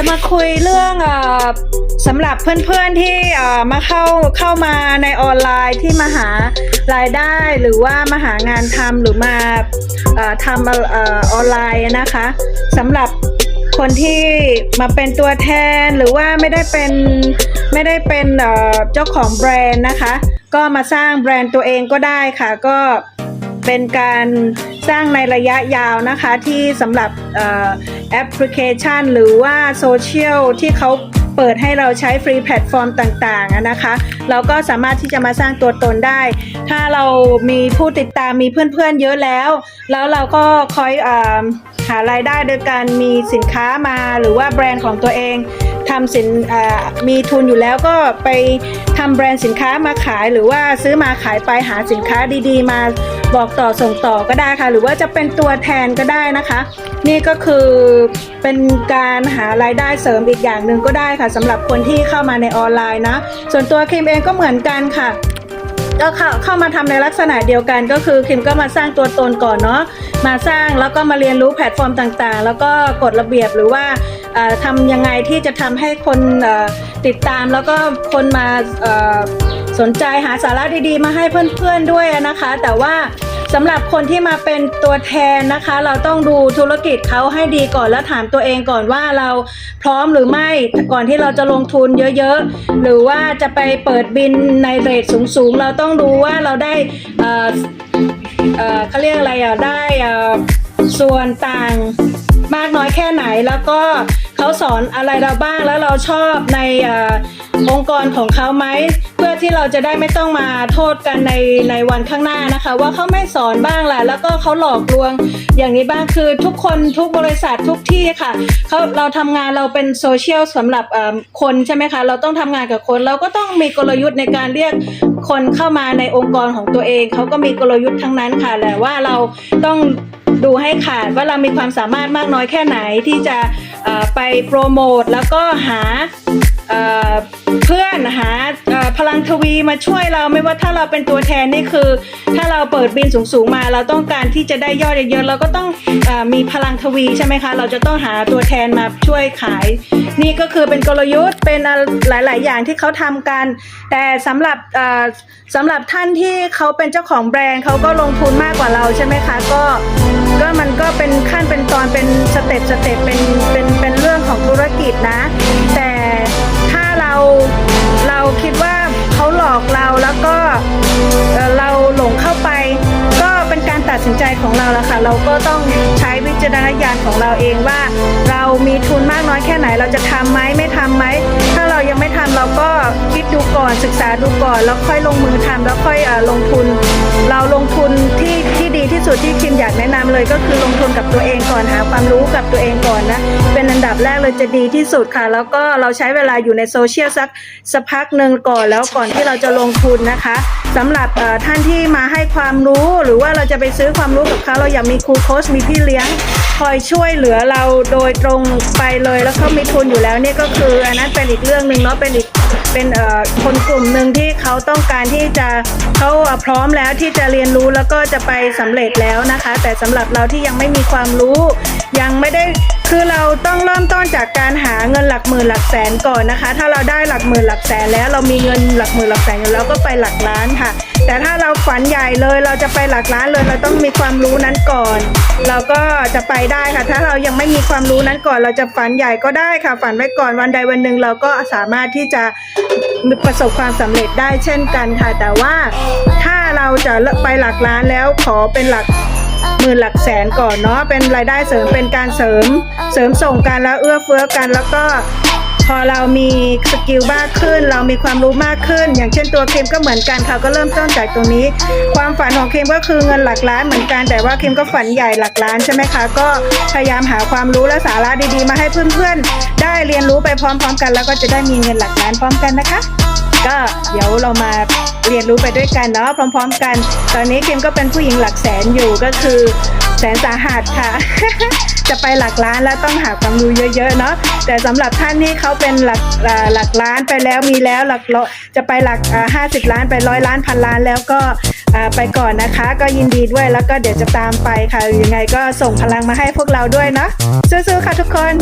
จะมาคุยเรื่องอสำหรับเพื่อนๆที่มาเข้าเข้ามาในออนไลน์ที่มาหารายได้หรือว่ามาหางานทำหรือมาอทำออนไลน์นะคะสำหรับคนที่มาเป็นตัวแทนหรือว่าไม่ได้เป็นไม่ได้เป็นเจ้าของแบรนด์นะคะ ก็มาสร้างแบรนด์ตัวเองก็ได้ค่ะ ก็เป็นการสร้างในระยะยาวนะคะที่สำหรับ แอปพลิเคชัน หรือว่าโซเชียลที่เขาเปิดให้เราใช้ฟรีแพลตฟอร์มต่างๆนะคะ เราก็สามารถที่จะมาสร้างตัวตนได้ ถ้าเรามีผู้ติดตามมีเพื่อนๆเยอะแล้ว แล้วเราก็คอยอ หารายได้โดยการมีสินค้ามาหรือว่าแบรนด์ของตัวเองทำสินมีทุนอยู่แล้วก็ไปทำแบรนด์สินค้ามาขาย หรือว่าซื้อมาขายไปหาสินค้าดีๆ มาบอกต่อส่งต่อก็ได้ค่ะ หรือว่าจะเป็นตัวแทนก็ได้นะคะ นี่ก็คือเป็นการหารายได้เสริมอีกอย่างหนึ่งก็ได้ค่ะสำหรับคนที่เข้ามาในออนไลน์นะ ส่วนตัวคิมเองก็เหมือนกันค่ะ ก็เข้าเข้ามาทำในลักษณะเดียวกันก็คือคิมก็มาสร้างตัวตนก่อนเนาะมาสร้างแล้วก็มาเรียนรู้แพลตฟอร์มต่างๆ แล้วก็กฎระเบียบหรือว่าเอ่อทำยังไงที่จะทำให้คนติดตามแล้วก็คนมาสนใจหาสาระดีๆ มาให้เพื่อนๆด้วยนะคะ แต่ว่า สำหรับคนที่มาเป็นตัวแทนนะคะ เราต้องดูธุรกิจเขาให้ดีก่อนแล้วถามตัวเองก่อนว่าเราพร้อมหรือไม่ก่อนที่เราจะลงทุนเยอะๆ หรือว่าจะไปเปิดบินในเรทสูงๆ เราต้องดูว่าเราได้เขาเรียกอะไรอะได้ส่วนต่างมากน้อยแค่ไหนแล้วก็เขาสอนอะไรเราบ้างแล้วเราชอบใน องค์กรของเขาไหม เพื่อที่เราจะได้ไม่ต้องมาโทษกันในในวันข้างหน้านะคะ ว่าเขาไม่สอนบ้างแหละแล้วก็เขาหลอกลวงอย่างนี้บ้างคือทุกคนทุกบริษัททุกที่ค่ะเขาเราทำงานเราเป็นโซเชียลสำหรับคนใช่ไหมคะเราต้องทำงานกับคน เราก็ต้องมีกลยุทธ์ในการเรียกคนเข้ามาในองค์กรของตัวเองเขาก็มีกลยุทธ์ทั้งนั้นค่ะแต่ว่าเราต้องดูให้ขาดว่าเรามีความสามารถมากน้อยแค่ไหนที่จะไปโปรโมทแล้วก็หา เพื่อนหาพลังทวีมาช่วยเราไม่ว่าถ้าเราเป็นตัวแทนนี่คือ ถ้าเราเปิดบินสูงๆมา เราต้องการที่จะได้ยอดเยอะๆเราก็ต้องอมีพลังทวีใช่ไหมคะ เราจะต้องหาตัวแทนมาช่วยขาย นี่ก็คือเป็นกลยุทธ์เป็นหลายๆ อย่างที่เขาทำกัน แต่สำหรับเอ่อสำหรับท่านที่เขาเป็นเจ้าของแบรนด์เขาก็ลงทุนมากกว่าเราใช่ไหมคะก็ก็มันก็เป็นขั้นเป็นตอนเป็นสเต็ปสเต็ปเป็นเป็นเป็นเรื่องของธุรกิจนะ แต่ คิดว่าเขาหลอกเราแล้วก็เราหลงเข้าไป ก็เป็นการตัดสินใจของเราแล้วค่ะ เราก็ต้องใช้วิจารณญาณของเราเองว่า เรามีทุนมากน้อยแค่ไหน เราจะทำไหมไม่ทำไหม ถ้าเรายังไม่ทำเราก็คิดดูก่อนศึกษาดูก่อน แล้วค่อยลงมือทำแล้วค่อยอลงทุนเราลง เลยก็คือลงทุนกับตัวเองก่อนหาความรู้กับตัวเองก่อนนะ เป็นอันดับแรกเลยจะดีที่สุดค่ะ แล้วก็เราใช้เวลาอยู่ในโซเชียลสักสักพักหนึ่งก่อนแล้วก่อนที่เราจะลงทุนนะคะสำหรับท่านที่มาให้ความรู้หรือว่าเราจะไปซื้อความรู้กับเขาเราอยากมีครูโค้ชมีพี่เลี้ยงคอยช่วยเหลือเราโดยตรงไปเลยแล้วเขามีทุนอยู่แล้วเนี่ยก็คืออันนั้นเป็นอีกเรื่องหนึ่งเนาะเป็นอีก เป็นเอ่อคนกลุ่มหนึ่งที่เขาต้องการที่จะเขาพร้อมแล้วที่จะเรียนรู้แล้วก็จะไปสำเร็จแล้วนะคะ แต่สำหรับเราที่ยังไม่มีความรู้ยังไม่ได้คือเราต้องเริ่มต้นจากการหาเงินหลักหมื่นหลักแสนก่อนนะคะ ถ้าเราได้หลักหมื่นหลักแสนแล้วเรามีเงินหลักหมื่นหลักแสนอยู่แล้วก็ไปหลักล้านค่ะ แต่ถ้าเราฝันใหญ่เลยเราจะไปหลักล้านเลยเราต้องมีความรู้นั้นก่อน เราก็จะไปได้ค่ะ ถ้าเรายังไม่มีความรู้นั้นก่อน เราจะฝันใหญ่ก็ได้ค่ะ ฝันไว้ก่อนวันใดวันหนึ่งเราก็สามารถที่จะประสบความสำเร็จได้เช่นกันค่ะ แต่ว่าถ้าเราจะไปหลักล้านแล้วขอเป็นหลัก หมื่นหลักแสนก่อนเนาะเป็นรายได้เสริมเป็นการเสริมเสริมส่งกันแล้วเอื้อเฟื้อกันแล้วก็พอเรามีสกิลมากขึ้น เรามีความรู้มากขึ้น อย่างเช่นตัวเคมก็เหมือนกันค่ะก็เริ่มต้นจากตรงนี้ ความฝันของเคมก็คือเงินหลักล้านเหมือนกัน แต่ว่าเคมก็ฝันใหญ่หลักล้านใช่ไหมคะก็พยายามหาความรู้และสาระดีๆ มาให้เพื่อนๆได้เรียนรู้ไปพร้อม ๆ กัน แล้วก็จะได้มีเงินหลักล้านพร้อมกันนะคะ ก็เดี๋ยวเรามาเรียนรู้ไปด้วยกันเนาะพร้อม ๆ กัน ตอนนี้คิมก็เป็นผู้หญิงหลักแสนอยู่ก็คือแสนสาหัสค่ะ จะไปหลักล้านแล้วต้องหาความรู้เยอะๆเนาะแต่สำหรับท่านที่เขาเป็นหลักหลักล้านไปแล้วมีแล้วหลักร้อยจะไปหลักห้าสิบล้านไปร้อยล้านพันล้านแล้วก็ไปก่อนนะคะ ก็ยินดีด้วยแล้วก็เดี๋ยวจะตามไปค่ะยังไงก็ส่งพลังมาให้พวกเราด้วยเนาะสู้ๆค่ะทุกคน